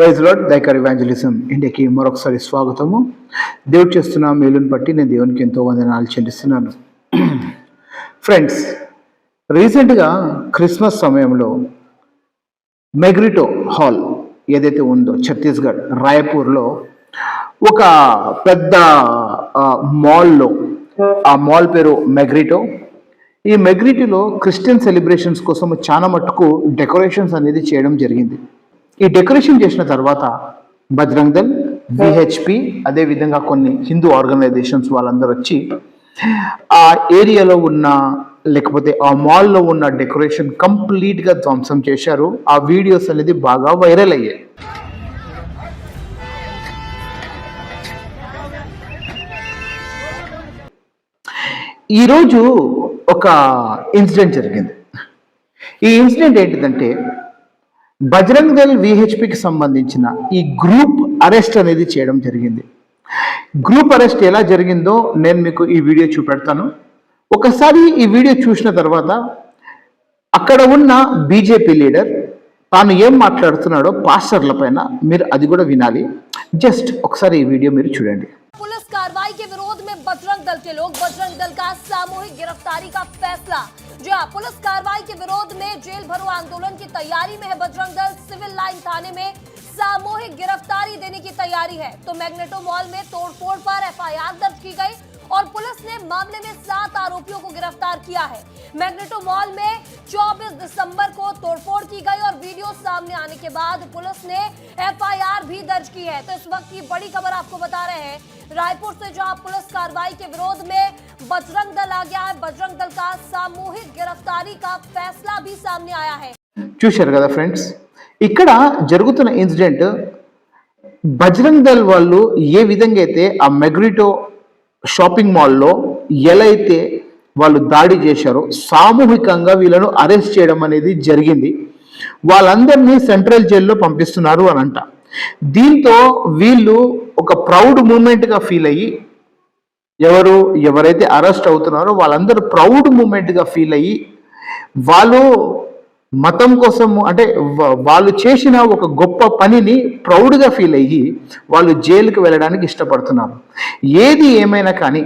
Praise lord దైకర్ evangelism ఇండియాకి మరొకసారి స్వాగతము. దేవుడు చేస్తున్న మేలుని బట్టి నేను దేవునికి ఎంతో వందనాలు చెల్లిస్తున్నాను. ఫ్రెండ్స్ రీసెంట్గా క్రిస్మస్ సమయంలో మెగ్రిటో హాల్ ఏదైతే ఉందో ఛత్తీస్గఢ్ రాయపూర్లో ఒక పెద్ద మాల్లో ఆ మాల్ పేరు మెగ్రిటో ఈ మెగ్రిటీలో క్రిస్టియన్ సెలబ్రేషన్స్ కోసం చాలా మట్టుకు డెకరేషన్స్ అనేది చేయడం జరిగింది. ఈ డెకరేషన్ చేసిన తర్వాత బజరంగ్ దల్ విహెచ్పి అదేవిధంగా కొన్ని హిందూ ఆర్గనైజేషన్స్ వాళ్ళందరూ వచ్చి ఆ ఏరియాలో ఉన్న లేకపోతే ఆ మాల్లో ఉన్న డెకరేషన్ కంప్లీట్గా ధ్వంసం చేశారు. ఆ వీడియోస్ అనేది బాగా వైరల్ అయ్యాయి. ఈరోజు ఒక ఇన్సిడెంట్ జరిగింది. ఈ ఇన్సిడెంట్ ఏంటిదంటే బజరంగ్ దళ్ విహెచ్పికి సంబంధించిన ఈ గ్రూప్ అరెస్ట్ అనేది చేయడం జరిగింది గ్రూప్ అరెస్ట్ ఎలా జరిగిందో నేను మీకు ఈ వీడియో చూపెడతాను ఒకసారి ఈ వీడియో చూసిన తర్వాత అక్కడ ఉన్న బీజేపీ లీడర్ తాను ఏం మాట్లాడుతున్నాడో పాస్టర్ల పైన మీరు అది కూడా వినాలి జస్ట్ ఒకసారి ఈ వీడియో మీరు చూడండి पुलिस कार्रवाई के विरोध में बजरंग दल के लोग बजरंग दल का सामूहिक गिरफ्तारी का फैसला जी हाँ पुलिस कार्रवाई के विरोध में जेल भरो आंदोलन की तैयारी में है बजरंग दल। सिविल लाइन थाने में सामूहिक गिरफ्तारी देने की तैयारी है। तो मैग्नेटो मॉल में तोड़फोड़ पर एफआईआर दर्ज की गई। और पुलिस ने मामले में सात आरोपियों को गिरफ्तार किया है मैग्नेटो मॉल में 24 दिसंबर को तोड़फोड़ की गई और वीडियो सामने आने के बाद पुलिस ने एफआईआर भी दर्ज की है तो इस वक्त की बड़ी खबर आपको बता रहे हैं रायपुर से जहां पुलिस कार्रवाई के विरोध में बजरंग दल आ गया है बजरंग दल का सामूहिक गिरफ्तारी का फैसला भी सामने आया है చూశారు కదా ఫ్రెండ్స్ ఇక్కడ జరుగుతున్న ఇన్సిడెంట్ బజరంగ్ దళ్ వాళ్ళు ఏ విధంగా అయితే ఆ మెగ్రిటో షాపింగ్ మాల్లో ఎలా అయితే వాళ్ళు దాడి చేశారో సామూహికంగా వీళ్ళను అరెస్ట్ చేయడం అనేది జరిగింది. వాళ్ళందరినీ సెంట్రల్ జైల్లో పంపిస్తున్నారు అని అంట దీంతో వీళ్ళు ఒక ప్రౌడ్ మూమెంట్గా ఫీల్ అయ్యి ఎవరు ఎవరైతే అరెస్ట్ అవుతున్నారో వాళ్ళందరూ ప్రౌడ్ మూమెంట్గా ఫీల్ అయ్యి వాళ్ళు మతం కోసం అంటే వాళ్ళు చేసిన ఒక గొప్ప పనిని ప్రౌడ్గా ఫీల్ అయ్యి వాళ్ళు జైలుకి వెళ్ళడానికి ఇష్టపడుతున్నారు. ఏది ఏమైనా కానీ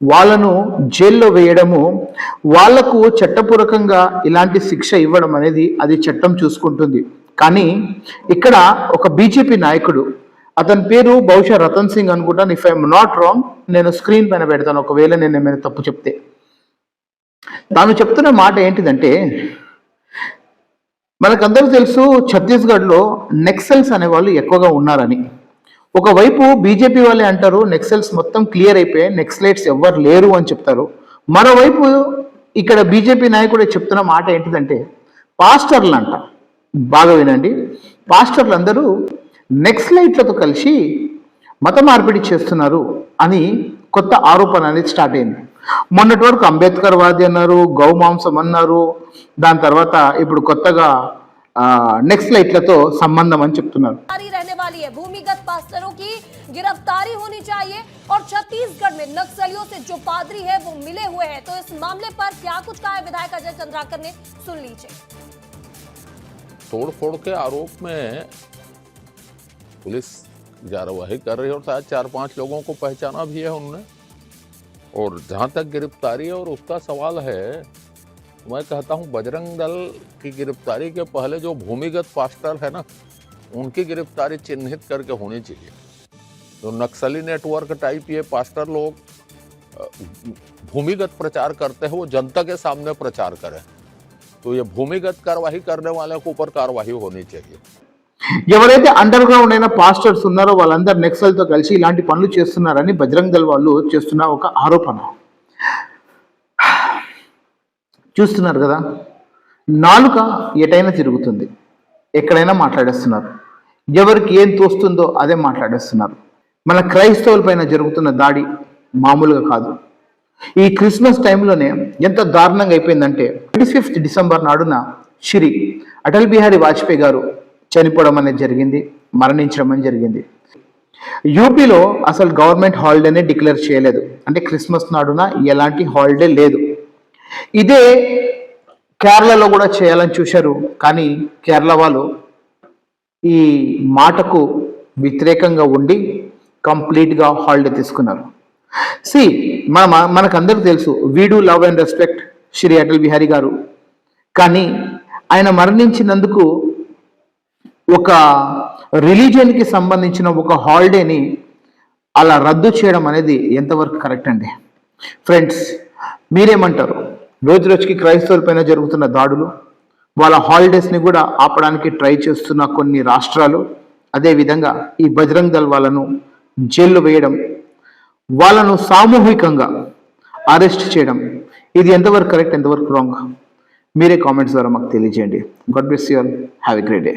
వాళ్ళను జైల్లో వేయడము వాళ్ళకు చట్టపూర్వకంగా ఇలాంటి శిక్ష ఇవ్వడం అనేది అది చట్టం చూసుకుంటుంది. కానీ ఇక్కడ ఒక బీజేపీ నాయకుడు అతని పేరు బహుశా రతన్ సింగ్ అనుకుంటాను ఇఫ్ ఐఎమ్ నాట్ రాంగ్ నేను స్క్రీన్ పైన పెడతాను. ఒకవేళ నేను ఏమైనా తప్పు చెప్తే. తాను చెప్తున్న మాట ఏంటిదంటే మనకందరూ తెలుసు ఛత్తీస్గఢ్లో నెక్సల్స్ అనేవాళ్ళు ఎక్కువగా ఉన్నారని. ఒకవైపు బీజేపీ వాళ్ళే అంటారు నెక్సల్స్ మొత్తం క్లియర్ అయిపోయాయి నెక్సలైట్స్ ఎవ్వరు లేరు అని చెప్తారు. మరోవైపు ఇక్కడ బీజేపీ నాయకుడే చెప్తున్న మాట ఏంటిదంటే పాస్టర్లు అంట బాగా వినండి. పాస్టర్లు అందరూ నెక్స్లైట్లతో కలిసి మత మార్పిడి చేస్తున్నారు అని కొత్త ఆరోపణ అనేది స్టార్ట్ అయింది. మొన్నటి వరకు అంబేద్కర్ వాది అన్నారు గౌమాంసం అన్నారు దాని తర్వాత ఇప్పుడు కొత్తగా నెక్స్ట్ లైట్లతో సంబంధం అని చెప్తున్నారు गिरफ्तारी रहने वाली है भूमिगत पास्टरों की गिरफ्तारी होनी चाहिए और छत्तीसगढ़ में नक्सलियों से जो पादरी है वो मिले हुए हैं तो इस मामले पर क्या कुछ कहा है विधायक अजय चंद्राकर ने सुन लीजिए तोड़ फोड़ के आरोप में पुलिस कार्यवाही कर रही है और शायद चार पांच लोगों को पहचाना भी है उन्होंने और जहाँ तक गिरफ्तारी और उसका सवाल है, मैं कहता हूँ बजरंग दल की गिरफ्तारी के पहले जो भूमिगत पास्टर है ना, उनकी गिरफ्तारी चिन्हित करके होनी चाहिए। जो नक्सली नेटवर्क टाइप ये पास्टर लोग भूमिगत प्रचार करते हैं, वो जनता के सामने प्रचार करें। तो ये भूमिगत कार्रवाई करने वाले के ऊपर कार्रवाई होनी चाहिए। ఎవరైతే అండర్ గ్రౌండ్ అయిన పాస్టర్స్ ఉన్నారో వాళ్ళందరూ నెక్సల్తో కలిసి ఇలాంటి పనులు చేస్తున్నారని బజరంగ్ దళ్ వాళ్ళు చేస్తున్న ఒక ఆరోపణ. చూస్తున్నారు కదా నాలుక ఎటైనా తిరుగుతుంది. ఎక్కడైనా మాట్లాడేస్తున్నారు. ఎవరికి ఏం తోస్తుందో అదే మాట్లాడేస్తున్నారు. మన క్రైస్తవుల పైన జరుగుతున్న దాడి మామూలుగా కాదు. ఈ క్రిస్మస్ టైంలోనే ఎంత దారుణంగా అయిపోయిందంటే ట్వంటీ ఫిఫ్త్ డిసెంబర్ నాడున శ్రీ అటల్ బిహారీ వాజ్పేయి గారు చనిపోవడం అనేది జరిగింది మరణించడం అనేది జరిగింది. యూపీలో అసలు గవర్నమెంట్ హాలిడేనే డిక్లేర్ చేయలేదు. అంటే క్రిస్మస్ నాడున ఎలాంటి హాలిడే లేదు. ఇదే కేరళలో కూడా చేయాలని చూశారు. కానీ కేరళ వాళ్ళు ఈ మాటకు వ్యతిరేకంగా ఉండి కంప్లీట్గా హాలిడే తీసుకున్నారు. సి మన మనకందరికి తెలుసు వీడు love and respect Shri Atal Bihari గారు. కానీ ఆయన మరణించినందుకు ఒక రిలీజియన్కి సంబంధించిన ఒక హాలిడేని అలా రద్దు చేయడం అనేది ఎంతవరకు కరెక్ట్ అండి? ఫ్రెండ్స్ మీరేమంటారు? రోజు రోజుకి క్రైస్తవుల పైన జరుగుతున్న దాడులు వాళ్ళ హాలిడేస్ని కూడా ఆపడానికి ట్రై చేస్తున్న కొన్ని రాష్ట్రాలు అదేవిధంగా ఈ బజరంగ్ దళ్ వాళ్ళను జైల్లు వేయడం వాళ్ళను సామూహికంగా అరెస్ట్ చేయడం ఇది ఎంతవరకు కరెక్ట్ ఎంతవరకు రాంగ్? మీరే కామెంట్స్ ద్వారా మాకు తెలియజేయండి. God bless you all. Have a great day.